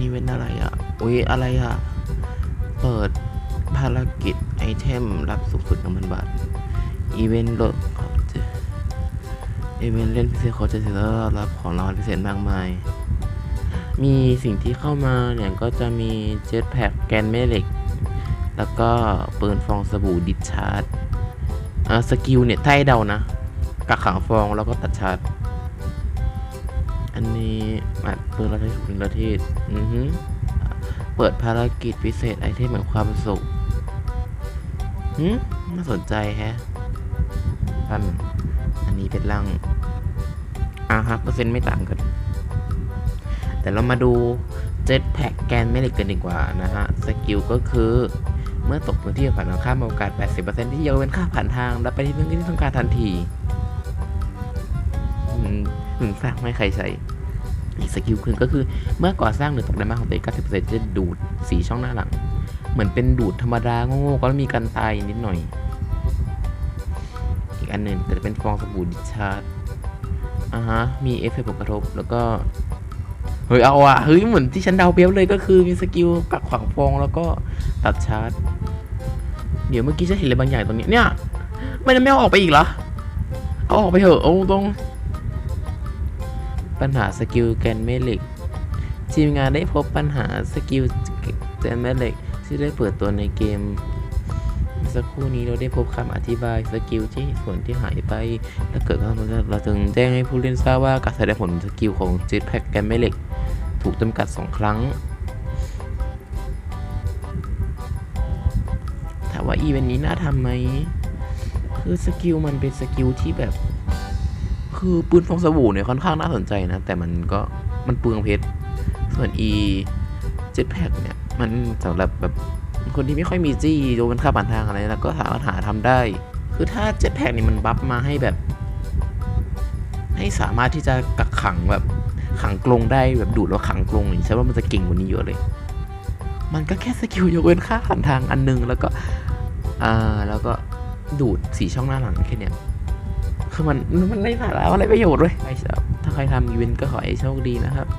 นี้เป็นอะไรอะ อุ๊ย อะไรอะ เปิดภารกิจไอเทมรับสูงสุดหนึ่งพันบาท อีเวนต์ลดองเจอีเวนต์เล่นพิเศษเขาจะเสียแล้วรับของรางวัลพิเศษมากมาย มีสิ่งที่เข้ามาเนี่ยก็จะมีเจ็ตแพ็กแกนแม่เหล็ก แล้วก็ปืนฟองสบู่ดิชาร์จอ่าสกิลเนี่ยถ้าให้เดานะกักขังฟองแล้วก็ตัดชาร์จ อันนี้อะปืนเราใช้ถูกหนึ่งประเทศอือฮึเปิดภารกิจพิเศษไอเทมแห่งความสุขหืมน่าสนใจแฮะพันอันนี้เป็นร่างอ่าฮะเปอร์เซ็นต์ไม่ต่างกัน แต่เรามาดูเจ็ตแพ็กแกนแม่เหล็กกันดีกว่านะฮะ สกิลก็คือเมื่อตกพื้นที่ผ่านทางข้ามโอกาส 80%ที่ยกเว้นค่าผ่านทาง และไปที่พื้นที่ที่ต้องการทันที อืมถึงสร้างไม่ใครใช้อีกสกิลคือก็คือเมื่อก่อสร้างหรือตกในบ้านของตัวเอง90%จะดูดสีช่องหน้าหลัง เหมือนเป็นดูดธรรมดาโง่ๆก็มีการตายนิดหน่อย อีกอันหนึ่งจะเป็นฟองสบู่ดิชาร์จอ่าฮะ มีเอฟเฟกต์ผลกระทบแล้วก็เฮ้ยเอาอะเฮ้ยเหมือนที่ฉันเดาเปียบเลยก็คือมีสกิลกักขวางฟองแล้วก็ตัดชาร์จ เดี๋ยวเมื่อกี้ฉันเห็นอะไรบางอย่างตรงนี้เนี่ย ไม่ได้ไม่เอาออกไปอีกเหรอเอาออกไปเถอะเอาตรง ปัญหาสกิลแกนแม่เหล็กทีมงานได้พบปัญหาสกิลแกนแม่เหล็กที่ได้เปิดตัวในเกม สักครู่นี้เราได้พบคำอธิบายสกิลที่ส่วนที่หายไปถ้าเกิดความสำเร็จเราจึงแจ้งให้ผู้เล่นทราบว่าการแสดงผลสกิลของเจ็ตแพ็กแกนแม่เหล็กถูกจำกัด 2 ครั้งถามว่าอีเวนต์นี้น่าทำไหมคือสกิลมันเป็นสกิลที่แบบ คือปืนฟองสบู่เนี่ยค่อนข้างน่าสนใจนะ แต่มันก็มันเปลืองเพชร ส่วน e เจ็ตแพ็กเนี่ย มันสำหรับแบบคนที่ไม่ค่อยมีจี้โดนค่าผ่านทางอะไรแล้วก็สามารถหาทำได้ คือถ้าเจ็ตแพ็กนี่มันบัฟมาให้แบบ ให้สามารถที่จะกักขังแบบขังกรงได้แบบดูดแล้วขังกรงนี่ใช่ว่ามันจะเก่งกว่านี้เยอะเลย มันก็แค่สกิลยกเว้นค่าผ่านทางอันนึงแล้วก็อ่าแล้วก็ดูดสีช่องหน้าหลังแค่เนี้ย คือมันมันไม่สาระอะไรประโยชน์เลยถ้าใครทำอีเวนต์ก็ขอให้โชคดีนะครับ